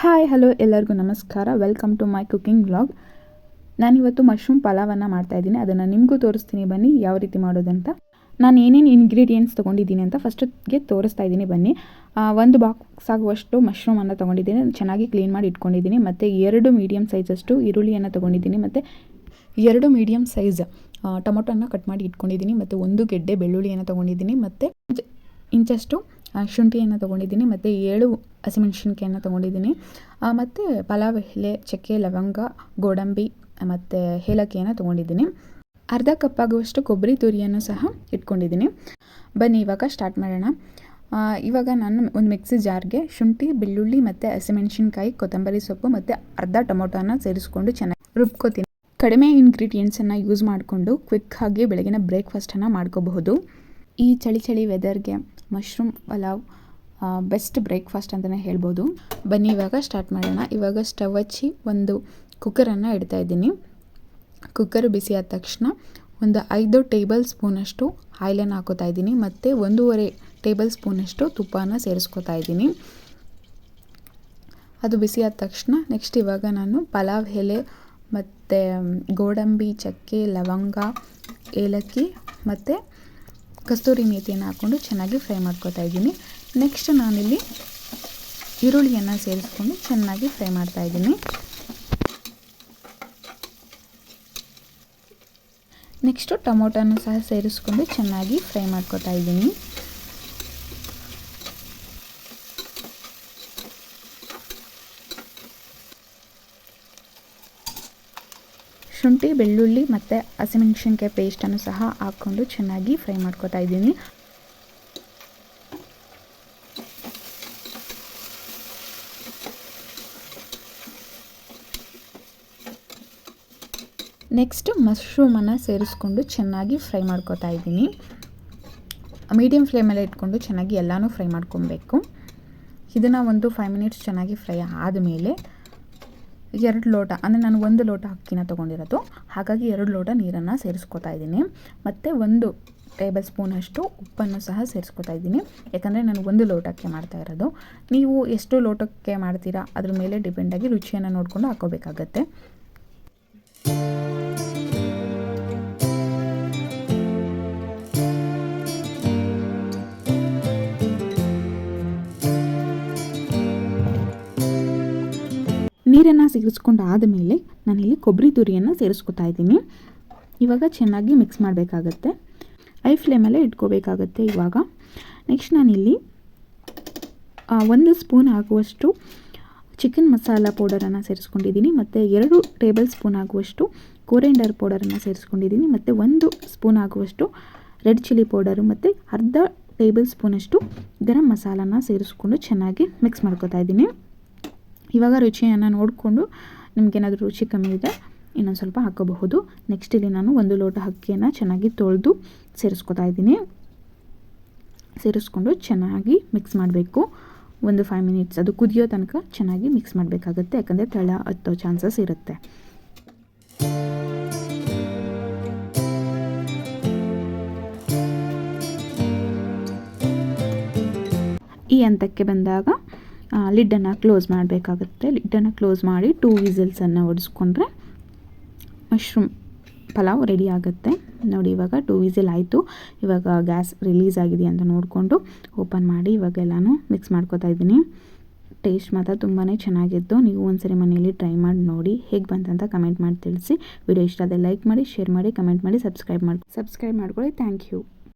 Hi hello ಎಲ್ಲರಿಗೂ ನಮಸ್ಕಾರ. Welcome to my cooking vlog ನಾನಿವತ್ತು ಮಶ್ರೂಮ್ ಪಲಾವನ್ನು ಮಾಡ್ತಾಯಿದ್ದೀನಿ ಅದನ್ನು ನಿಮಗೂ ತೋರಿಸ್ತೀನಿ ಬನ್ನಿ, ಯಾವ ರೀತಿ ಮಾಡೋದಂತ. ನಾನು ಏನೇನು ಇಂಗ್ರೀಡಿಯೆಂಟ್ಸ್ ತೊಗೊಂಡಿದ್ದೀನಿ ಅಂತ ಫಸ್ಟಿಗೆ ತೋರಿಸ್ತಾ ಇದ್ದೀನಿ ಬನ್ನಿ. ಒಂದು ಬಾಕ್ಸ್ ಆಗುವಷ್ಟು ಮಶ್ರೂಮನ್ನು ತೊಗೊಂಡಿದ್ದೀನಿ. ಚೆನ್ನಾಗಿ ಕ್ಲೀನ್ ಮಾಡಿ ಇಟ್ಕೊಂಡಿದ್ದೀನಿ. ಮತ್ತು ಎರಡು ಮೀಡಿಯಮ್ ಸೈಜಷ್ಟು ಈರುಳ್ಳಿಯನ್ನು ತೊಗೊಂಡಿದ್ದೀನಿ. ಮತ್ತು ಎರಡು ಮೀಡಿಯಮ್ ಸೈಜ್ ಟೊಮೊಟೊನ ಕಟ್ ಮಾಡಿ ಇಟ್ಕೊಂಡಿದ್ದೀನಿ. ಮತ್ತು ಒಂದು ಗೆಡ್ಡೆ ಬೆಳ್ಳುಳ್ಳಿಯನ್ನು ತೊಗೊಂಡಿದ್ದೀನಿ. ಮತ್ತು ಇಂಚಷ್ಟು ಶುಂಠಿಯನ್ನು ತೊಗೊಂಡಿದ್ದೀನಿ, ಮತ್ತು ಏಳು ಹಸಿಮೆಣ್ಸಿನ್ಕಾಯನ್ನು ತೊಗೊಂಡಿದ್ದೀನಿ. ಮತ್ತು ಪಲಾವ್, ಎಲೆ, ಚಕ್ಕೆ, ಲವಂಗ, ಗೋಡಂಬಿ, ಮತ್ತು ಏಲಕ್ಕಿಯನ್ನು ತೊಗೊಂಡಿದ್ದೀನಿ. ಅರ್ಧ ಕಪ್ಪಾಗುವಷ್ಟು ಕೊಬ್ಬರಿ ತುರಿಯನ್ನು ಸಹ ಇಟ್ಕೊಂಡಿದ್ದೀನಿ. ಬನ್ನಿ, ಇವಾಗ ಸ್ಟಾರ್ಟ್ ಮಾಡೋಣ. ಇವಾಗ ನಾನು ಒಂದು ಮಿಕ್ಸಿ ಜಾರ್ಗೆ ಶುಂಠಿ, ಬೆಳ್ಳುಳ್ಳಿ, ಮತ್ತು ಹಸಿಮೆಣ್ಸಿನ್ಕಾಯಿ ಕೊತ್ತಂಬರಿ ಸೊಪ್ಪು, ಮತ್ತು ಅರ್ಧ ಟೊಮೊಟೊನ ಸೇರಿಸ್ಕೊಂಡು ಚೆನ್ನಾಗಿ ರುಬ್ಕೋತೀನಿ. ಕಡಿಮೆ ಇಂಗ್ರೀಡಿಯೆಂಟ್ಸನ್ನು ಯೂಸ್ ಮಾಡಿಕೊಂಡು ಕ್ವಿಕ್ಕಾಗಿ ಬೆಳಗಿನ ಬ್ರೇಕ್ಫಾಸ್ಟನ್ನು ಮಾಡ್ಕೋಬಹುದು. ಈ ಚಳಿ ಚಳಿ ವೆದರ್ಗೆ ಮಶ್ರೂಮ್ ಪಲಾವ್ ಬೆಸ್ಟ್ ಬ್ರೇಕ್ಫಾಸ್ಟ್ ಅಂತಲೇ ಹೇಳ್ಬೋದು. ಬನ್ನಿ, ಇವಾಗ ಸ್ಟಾರ್ಟ್ ಮಾಡೋಣ. ಇವಾಗ ಸ್ಟವ್ ಹಚ್ಚಿ ಒಂದು ಕುಕ್ಕರನ್ನು ಇಡ್ತಾ ಇದ್ದೀನಿ. ಕುಕ್ಕರ್ ಬಿಸಿ ಆದ ತಕ್ಷಣ ಒಂದು ಐದು ಟೇಬಲ್ ಸ್ಪೂನಷ್ಟು ಆಯಿಲನ್ನು ಹಾಕೋತಾ ಇದ್ದೀನಿ ಮತ್ತು ಒಂದೂವರೆ ಟೇಬಲ್ ಸ್ಪೂನಷ್ಟು ತುಪ್ಪನ ಸೇರಿಸ್ಕೋತಾ ಇದ್ದೀನಿ. ಅದು ಬಿಸಿ ಆದ ತಕ್ಷಣ ನೆಕ್ಸ್ಟ್ ಇವಾಗ ನಾನು ಪಲಾವ್, ಎಲೆ ಮತ್ತು, ಗೋಡಂಬಿ, ಚಕ್ಕೆ, ಲವಂಗ, ಏಲಕ್ಕಿ ಮತ್ತು ಕಸ್ತೂರಿ ಮೇಥಿಯನ್ನು ಹಾಕ್ಕೊಂಡು ಚೆನ್ನಾಗಿ ಫ್ರೈ ಮಾಡ್ಕೊತಾ ಇದ್ದೀನಿ. ನೆಕ್ಸ್ಟ್ ನಾನಿಲ್ಲಿ ಈರುಳ್ಳಿಯನ್ನು ಸೇರಿಸ್ಕೊಂಡು ಚೆನ್ನಾಗಿ ಫ್ರೈ ಮಾಡ್ತಾ ಇದ್ದೀನಿ. ನೆಕ್ಸ್ಟು ಟೊಮೊಟೊನೂ ಸಹ ಸೇರಿಸ್ಕೊಂಡು ಚೆನ್ನಾಗಿ ಫ್ರೈ ಮಾಡ್ಕೊತಾ ಇದ್ದೀನಿ. ಶುಂಠಿ, ಬೆಳ್ಳುಳ್ಳಿ ಮತ್ತು ಹಸಿಮೆಣಸಿನ್ಕಾಯಿ ಪೇಸ್ಟನ್ನು ಸಹ ಹಾಕ್ಕೊಂಡು ಚೆನ್ನಾಗಿ ಫ್ರೈ ಮಾಡ್ಕೊತಾ ಇದ್ದೀನಿ. ನೆಕ್ಸ್ಟ್ ಮಶ್ರೂಮನ್ನು ಸೇರಿಸ್ಕೊಂಡು ಚೆನ್ನಾಗಿ ಫ್ರೈ ಮಾಡ್ಕೊತಾ ಇದ್ದೀನಿ. ಮೀಡಿಯಮ್ ಫ್ಲೇಮಲ್ಲೇ ಇಟ್ಕೊಂಡು ಚೆನ್ನಾಗಿ ಎಲ್ಲನೂ ಫ್ರೈ ಮಾಡ್ಕೊಬೇಕು. ಇದನ್ನು ಒಂದು ಫೈವ್ ಮಿನಿಟ್ಸ್ ಚೆನ್ನಾಗಿ ಫ್ರೈ ಆದಮೇಲೆ ಎರಡು ಲೋಟ, ಅಂದರೆ ನಾನು ಒಂದು ಲೋಟ ಅಕ್ಕಿನ ತೊಗೊಂಡಿರೋದು. ಹಾಗಾಗಿ ಎರಡು ಲೋಟ ನೀರನ್ನು ಸೇರಿಸ್ಕೊತಾ ಇದ್ದೀನಿ. ಮತ್ತು ಒಂದು ಟೇಬಲ್ ಸ್ಪೂನಷ್ಟು ಉಪ್ಪನ್ನು ಸಹ ಸೇರಿಸ್ಕೊತಾ ಇದ್ದೀನಿ. ಯಾಕಂದರೆ ನಾನು ಒಂದು ಲೋಟಕ್ಕೆ ಮಾಡ್ತಾ ಇರೋದು. ನೀವು ಎಷ್ಟು ಲೋಟಕ್ಕೆ ಮಾಡ್ತೀರಾ, ಅದ್ರ ಮೇಲೆ ಡಿಪೆಂಡಾಗಿ ರುಚಿಯನ್ನು ನೋಡಿಕೊಂಡು ಹಾಕೋಬೇಕಾಗತ್ತೆ. ನೀರನ್ನು ಸೇರಿಸ್ಕೊಂಡು ಆದಮೇಲೆ ನಾನಿಲ್ಲಿ ಕೊಬ್ಬರಿ ತುರಿಯನ್ನು ಸೇರಿಸ್ಕೊತಾ ಇದ್ದೀನಿ. ಇವಾಗ ಚೆನ್ನಾಗಿ ಮಿಕ್ಸ್ ಮಾಡಬೇಕಾಗತ್ತೆ. ಐ ಫ್ಲೇಮಲ್ಲೇ ಇಟ್ಕೋಬೇಕಾಗತ್ತೆ ಇವಾಗ. ನೆಕ್ಸ್ಟ್ ನಾನಿಲ್ಲಿ ಒಂದು ಸ್ಪೂನ್ ಆಗುವಷ್ಟು ಚಿಕನ್ ಮಸಾಲ ಪೌಡರನ್ನು ಸೇರಿಸ್ಕೊಂಡಿದ್ದೀನಿ ಮತ್ತು ಎರಡು ಟೇಬಲ್ ಸ್ಪೂನ್ ಆಗುವಷ್ಟು ಕೋರೆಂಡರ್ ಪೌಡರನ್ನು ಸೇರಿಸ್ಕೊಂಡಿದ್ದೀನಿ ಮತ್ತು ಒಂದು ಸ್ಪೂನ್ ಆಗುವಷ್ಟು ರೆಡ್ ಚಿಲ್ಲಿ ಪೌಡರು ಮತ್ತು ಅರ್ಧ ಟೇಬಲ್ ಸ್ಪೂನಷ್ಟು ಗರಂ ಮಸಾಲನ ಸೇರಿಸ್ಕೊಂಡು ಚೆನ್ನಾಗಿ ಮಿಕ್ಸ್ ಮಾಡ್ಕೋತಾ ಇದ್ದೀನಿ. ಇವಾಗ ರುಚಿಯನ್ನು ನೋಡಿಕೊಂಡು ನಿಮಗೇನಾದರೂ ರುಚಿ ಕಮ್ಮಿ ಇದೆ, ಇನ್ನೊಂದು ಸ್ವಲ್ಪ ಹಾಕೋಬಹುದು. ನೆಕ್ಸ್ಟ್ ಇಲ್ಲಿ ನಾನು ಒಂದು ಲೋಟ ಅಕ್ಕಿಯನ್ನು ಚೆನ್ನಾಗಿ ತೊಳೆದು ಸೇರಿಸ್ಕೊತಾ ಇದ್ದೀನಿ. ಸೇರಿಸ್ಕೊಂಡು ಚೆನ್ನಾಗಿ ಮಿಕ್ಸ್ ಮಾಡಬೇಕು. ಒಂದು ಫೈವ್ ಮಿನಿಟ್ಸ್ ಅದು ಕುದಿಯೋ ತನಕ ಚೆನ್ನಾಗಿ ಮಿಕ್ಸ್ ಮಾಡಬೇಕಾಗುತ್ತೆ, ಯಾಕಂದರೆ ತಳ ಹತ್ತೋ ಚಾನ್ಸಸ್ ಇರುತ್ತೆ. ಈ ಹಂತಕ್ಕೆ ಬಂದಾಗ ಲಿಡ್ಡನ್ನು ಕ್ಲೋಸ್ ಮಾಡಬೇಕಾಗುತ್ತೆ. ಲಿಡ್ಡನ್ನು ಕ್ಲೋಸ್ ಮಾಡಿ ಟೂ ವಿಸಿಲ್ಸನ್ನು ಹೊಡಿಸ್ಕೊಂಡ್ರೆ ಮಶ್ರೂಮ್ ಪಲಾವ್ ರೆಡಿ ಆಗುತ್ತೆ. ನೋಡಿ, ಇವಾಗ ಟೂ ವಿಸಿಲ್ ಆಯಿತು. ಇವಾಗ ಗ್ಯಾಸ್ ರಿಲೀಸ್ ಆಗಿದೆಯಾ ಅಂತ ನೋಡಿಕೊಂಡು ಓಪನ್ ಮಾಡಿ ಇವಾಗ ಎಲ್ಲನೂ ಮಿಕ್ಸ್ ಮಾಡ್ಕೋತಾ ಇದ್ದೀನಿ. ಟೇಸ್ಟ್ ಮಾತ್ರ ತುಂಬಾ ಚೆನ್ನಾಗಿತ್ತು. ನೀವು ಒಂದ್ಸರಿ ಮನೆಯಲ್ಲಿ ಟ್ರೈ ಮಾಡಿ ನೋಡಿ ಹೇಗೆ ಬಂತಂತ ಕಮೆಂಟ್ ಮಾಡಿ ತಿಳಿಸಿ. ವಿಡಿಯೋ ಇಷ್ಟ ಆದರೆ ಲೈಕ್ ಮಾಡಿ ಶೇರ್ ಮಾಡಿ ಕಮೆಂಟ್ ಮಾಡಿ ಸಬ್ಸ್ಕ್ರೈಬ್ ಮಾಡಿ ಸಬ್ಸ್ಕ್ರೈಬ್ ಮಾಡ್ಕೊಳ್ಳಿ. Thank you